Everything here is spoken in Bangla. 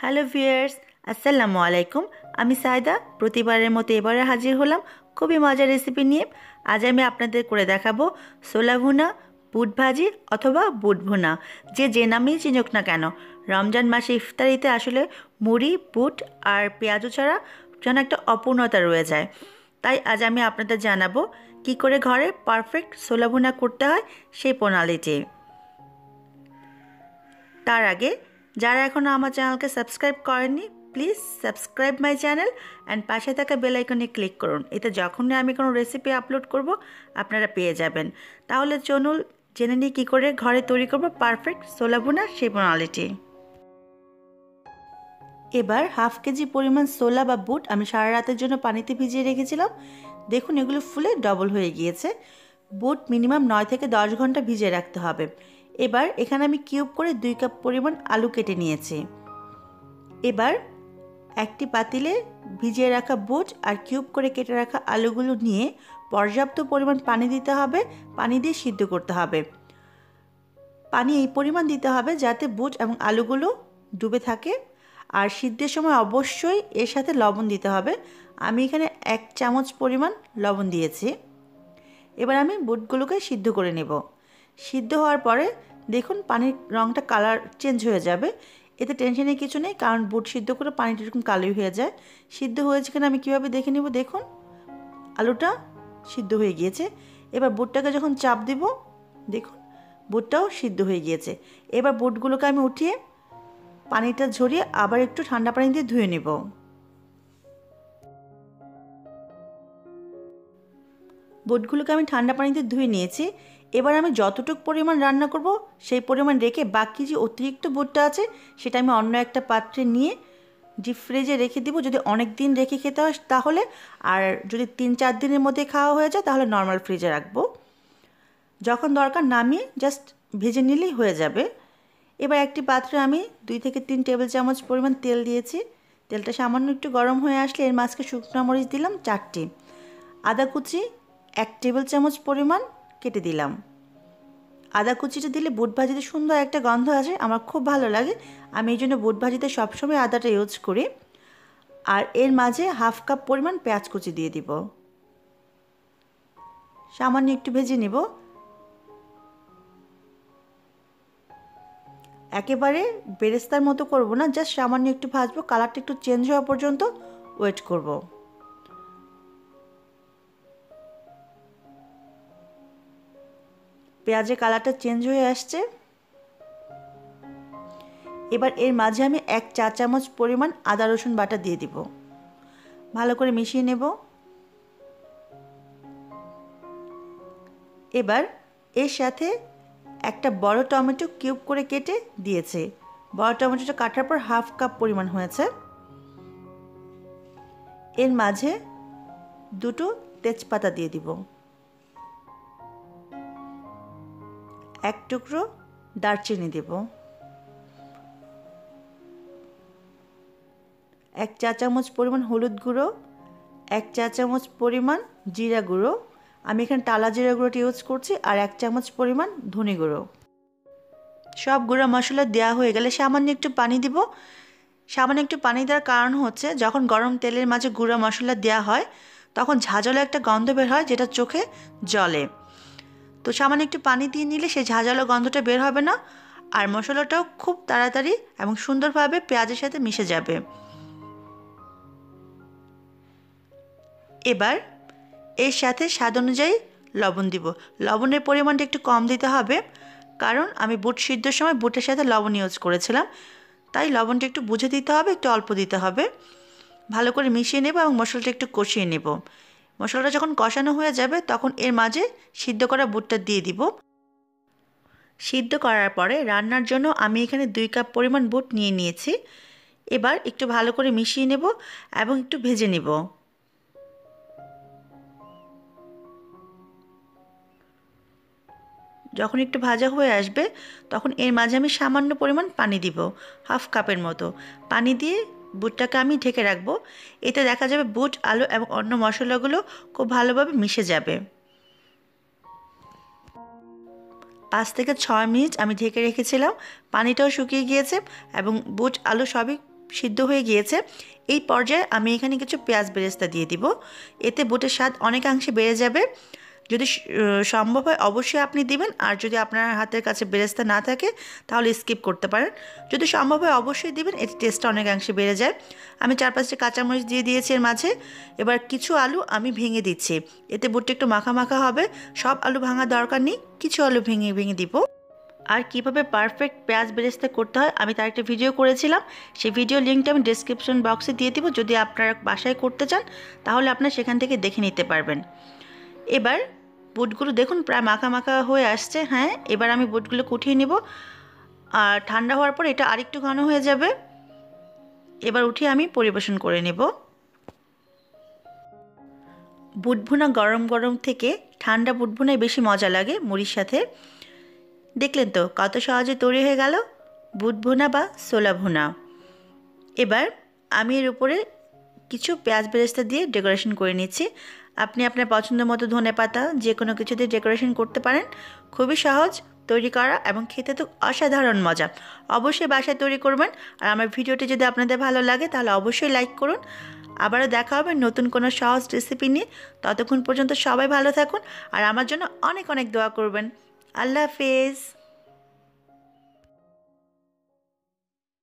হ্যালো ভিয়ার্স আসসালামু আলাইকুম। আমি সায়দা, প্রতিবারের মতো এবারে হাজির হলাম খুবই মজার রেসিপি নিয়ে। আজ আমি আপনাদের করে দেখাবো সোলা ভুনা, বুট ভাজি অথবা বুট ভুনা। যে যে নামেই চিনুক না কেন, রমজান মাসে ইফতারিতে আসলে মুড়ি, বুট আর পেঁয়াজু ছাড়া যেন একটা অপূর্ণতা রয়ে যায়। তাই আজ আমি আপনাদের জানাব কি করে ঘরে পারফেক্ট সোলা ভুনা করতে হয় সেই প্রণালীটি। তার আগে যারা এখনও আমার চ্যানেলকে সাবস্ক্রাইব করেননি, please subscribe my channel and পাশে থাকা বেল আইকনে ক্লিক করুন। এতে যখনই আমি কোনো রেসিপি আপলোড করব, আপনারা পেয়ে যাবেন। তাহলে চলুন জেনে নিই কী করে ঘরে তৈরি করব পারফেক্ট সোলা ভুনা সেই প্রণালীটি এবার হাফ কেজি পরিমাণ সোলা বা বুট আমি সারা রাতের জন্য পানিতে ভিজিয়ে রেখেছিলাম। দেখুন এগুলো ফুলে ডবল হয়ে গিয়েছে। বুট মিনিমাম নয় থেকে দশ ঘণ্টা ভিজিয়ে রাখতে হবে। এবার এখানে আমি কিউব করে দুই কাপ পরিমাণ আলু কেটে নিয়েছি। এবার একটি পাতিলে ভিজিয়ে রাখা বুট আর কিউব করে কেটে রাখা আলুগুলো নিয়ে পর্যাপ্ত পরিমাণ পানি দিতে হবে, পানি দিয়ে সিদ্ধ করতে হবে। পানি এই পরিমাণ দিতে হবে যাতে বুট এবং আলুগুলো ডুবে থাকে। আর সিদ্ধের সময় অবশ্যই এর সাথে লবণ দিতে হবে। আমি এখানে এক চামচ পরিমাণ লবণ দিয়েছি। এবার আমি বুটগুলোকে সিদ্ধ করে নেব। সিদ্ধ হওয়ার পরে দেখুন পানির রঙটা কালার চেঞ্জ হয়ে যাবে। এতে টেনশনের কিছু নেই, কারণ বুট সিদ্ধ করে পানিটা এরকম কালোই হয়ে যায়। সিদ্ধ হয়েছে কিনা আমি কীভাবে দেখে নেব? দেখুন, আলুটা সিদ্ধ হয়ে গিয়েছে। এবার বুটটাকে যখন চাপ দিব, দেখুন, বুটটাও সিদ্ধ হয়ে গিয়েছে। এবার বুটগুলোকে আমি উঠিয়ে পানিটা ঝরিয়ে আবার একটু ঠান্ডা পানি দিয়ে ধুয়ে নেব। বুটগুলোকে আমি ঠান্ডা পানিতে ধুয়ে নিয়েছি। এবার আমি যতটুকু পরিমাণ রান্না করব, সেই পরিমাণ রেখে বাকি যে অতিরিক্ত বুটটা আছে, সেটা আমি অন্য একটা পাত্রে নিয়ে ডিপ ফ্রিজে রেখে দিব, যদি অনেক দিন রেখে খেতে হয় তাহলে, আর যদি তিন চার দিনের মধ্যে খাওয়া হয়ে যায় তাহলে নর্মাল ফ্রিজে রাখব। যখন দরকার নামিয়ে জাস্ট ভেজে নিলেই হয়ে যাবে। এবার একটি পাত্রে আমি দুই থেকে তিন টেবিল চামচ পরিমাণ তেল দিয়েছি। তেলটা সামান্য একটু গরম হয়ে আসলে এর মাঝকে শুকনো মরিচ দিলাম চারটি। আদা কুচি এক টেবিল চামচ পরিমাণ কেটে দিলাম। আদা কুচিটা দিলে বুট ভাজিতে সুন্দর একটা গন্ধ আসে, আমার খুব ভালো লাগে। আমি এই জন্য বুট ভাজিতে সবসময় আদাটা ইউজ করি। আর এর মাঝে হাফ কাপ পরিমাণ পেঁয়াজ কুচি দিয়ে দিব। সামান্য একটু ভেজে নেব। একেবারে বেরেস্তার মতো করব না জাস্ট সামান্য একটু ভাজবো কালারটা একটু চেঞ্জ হওয়া পর্যন্ত ওয়েট করব। পেঁয়াজের কালারটা চেঞ্জ হয়ে আসছে। এবার এর মাঝে আমি এক চা চামচ পরিমাণ আদা, রসুন বাটা দিয়ে দিব। ভালো করে মিশিয়ে নেব। এবার এর সাথে একটা বড় টমেটো কিউব করে কেটে দিয়েছে। বড় টমেটোটা কাটার পর হাফ কাপ পরিমাণ হয়েছে। এর মাঝে দুটো তেজপাতা দিয়ে দিব। এক টুকরো দারচিনি দেব। এক চা চামচ পরিমাণ হলুদ গুঁড়ো, এক চা চামচ পরিমাণ জিরা গুঁড়ো। আমি এখানে টালা জিরা গুঁড়োটা ইউজ করছি আর এক চামচ পরিমাণ ধনে গুঁড়ো। সব গুঁড়ো মশলা দেওয়া হয়ে গেলে সামান্য একটু পানি দিব। সামান্য একটু পানি দেওয়ার কারণ হচ্ছে, যখন গরম তেলের মাঝে গুঁড়ো মশলা দেওয়া হয়, তখন ঝাঁঝালো একটা গন্ধ বের হয় যেটা চোখে জলে। তো সামান্য একটু পানি দিয়ে নিলে সেই ঝাঁঝালো গন্ধটা বের হবে না। আর মশলাটাও খুব তাড়াতাড়ি এবং সুন্দরভাবে পেঁয়াজের সাথে মিশে যাবে। এবার এর সাথে স্বাদ অনুযায়ী লবণ দিব। লবণের পরিমাণটা একটু কম দিতে হবে। কারণ আমি বুট সিদ্ধর সময় বুটের সাথে লবণ ইউজ করেছিলাম। তাই লবণটা একটু বুঝে দিতে হবে, একটু অল্প দিতে হবে। ভালো করে মিশিয়ে নেব এবং মশলাটা একটু কষিয়ে নেব। মশলাটা যখন কষানো হয়ে যাবে, তখন এর মাঝে সিদ্ধ করা বুটটা দিয়ে দিব। সিদ্ধ করার পরে রান্নার জন্য আমি এখানে দুই কাপ পরিমাণ বুট নিয়ে নিয়েছি। এবার একটু ভালো করে মিশিয়ে নেব এবং একটু ভেজে নেব। যখন একটু ভাজা হয়ে আসবে, তখন এর মাঝে আমি সামান্য পরিমাণ পানি দিব, হাফ কাপের মতো। পানি দিয়ে বুটটাকে আমি ঢেকে রাখব। এতে দেখা যাবে বুট, আলু এবং অন্য মশলাগুলো খুব ভালোভাবে মিশে যাবে। পাঁচ থেকে ছয় মিনিট আমি ঢেকে রেখেছিলাম। পানিটাও শুকিয়ে গিয়েছে এবং বুট, আলু সবই সিদ্ধ হয়ে গিয়েছে। এই পর্যায়ে আমি এখানে কিছু পেঁয়াজ বেরেস্তা দিয়ে দিব। এতে বুটের স্বাদ অনেকাংশে বেড়ে যাবে। যদি সম্ভব হয় অবশ্যই আপনি দিবেন। আর যদি আপনার হাতের কাছে বেরেস্তা না থাকে, তাহলে স্কিপ করতে পারেন। যদি সম্ভব হয় অবশ্যই দিবেন এর টেস্টটা অনেকাংশে বেড়ে যায়। আমি চার পাঁচটি কাঁচামরিচ দিয়ে দিয়েছি এর মাঝে। এবার কিছু আলু আমি ভেঙে দিচ্ছি। এতে বুটটা একটু মাখা মাখা হবে। সব আলু ভাঙা দরকার নেই। কিছু আলু ভেঙে ভেঙে দিব। আর কীভাবে পারফেক্ট পেঁয়াজ বেরেস্তা করতে হয়, আমি তার একটা ভিডিও করেছিলাম। সেই ভিডিও লিঙ্কটা আমি ডিসক্রিপশন বক্সে দিয়ে দিব। যদি আপনারা বাসায় করতে চান, তাহলে আপনারা সেখান থেকে দেখে নিতে পারবেন। এবার বুটগুলো দেখুন প্রায় মাখা মাখা হয়ে আসছে হ্যাঁ এবার আমি বুটগুলো কুঠিয়ে নিব। আর ঠান্ডা হওয়ার পর এটা আরেকটু ঘন হয়ে যাবে। এবার উঠিয়ে আমি পরিবেশন করে নেব। বুটভুনা গরম গরম থেকে ঠান্ডা বুটভুনায় বেশি মজা লাগে মুড়ির সাথে। দেখলেন তো কত সহজে তৈরি হয়ে গেল বুট ভুনা বা সোলা ভুনা। এবার আমি এর উপরে কিছু পেঁয়াজ বেরেস্তা দিয়ে ডেকোরেশন করে নিচ্ছি। আপনি আপনার পছন্দ মতো ধনে পাতা যে কোনো কিছু দিয়ে ডেকোরেশন করতে পারেন। খুবই সহজ, তৈরি করা এবং খেতে তো অসাধারণ মজা। অবশ্যই বাসায় তৈরি করবেন। আর আমার ভিডিওটি যদি আপনাদের ভালো লাগে, তাহলে অবশ্যই লাইক করুন। আবারও দেখা হবে নতুন কোনো সহজ রেসিপি নিয়ে। ততক্ষণ পর্যন্ত সবাই ভালো থাকুন। আর আমার জন্য অনেক অনেক দোয়া করবেন। আল্লাহ হাফেজ।